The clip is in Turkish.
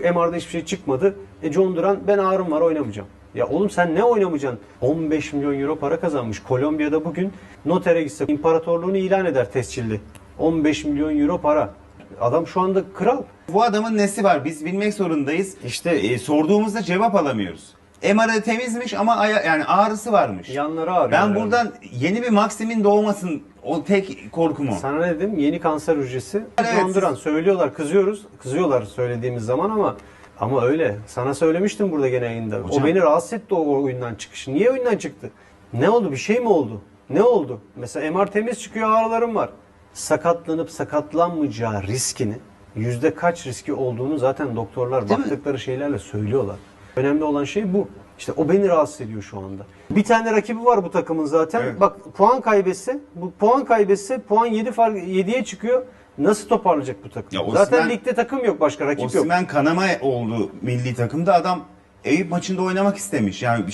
MR'da hiçbir şey çıkmadı. E John Duran ben ağrım var oynamayacağım. Ya oğlum sen ne oynamayacaksın? 15 milyon euro para kazanmış. Kolombiya'da bugün notere gitse imparatorluğunu ilan eder tescilli. 15 milyon euro para. Adam şu anda kral. Bu adamın nesi var? Biz bilmek zorundayız. İşte E, sorduğumuzda cevap alamıyoruz. MR'ı temizmiş ama aya- yani ağrısı varmış. yanları ağrıyor. ben herhalde. buradan yeni bir Maxim'in doğmasın o tek korkum o. Sana ne dedim? Yeni kanser hücresi. Evet. Söylüyorlar, kızıyoruz. Kızıyorlar söylediğimiz zaman ama ama öyle. Sana söylemiştim burada gene yayında. Hocam- O beni rahatsız etti o oyundan çıkışı. Niye oyundan çıktı? Ne oldu? Bir şey mi oldu? Ne oldu? Mesela MR temiz çıkıyor ağrılarım var. Sakatlanıp sakatlanmayacağı riskini yüzde kaç riski olduğunu zaten doktorlar Değil mi? baktıkları şeylerle söylüyorlar. Önemli olan şey bu. İşte o beni rahatsız ediyor şu anda. Bir tane rakibi var bu takımın zaten. Evet. Bak puan kaybetse, bu puan kaybetse puan 7 fark 7'ye çıkıyor. Nasıl toparlayacak bu takım? Ya Osimhen- zaten ligde takım yok, başka rakip yok. Osimhen kanama oldu milli takımda adam Eyüp maçında oynamak istemiş. Yani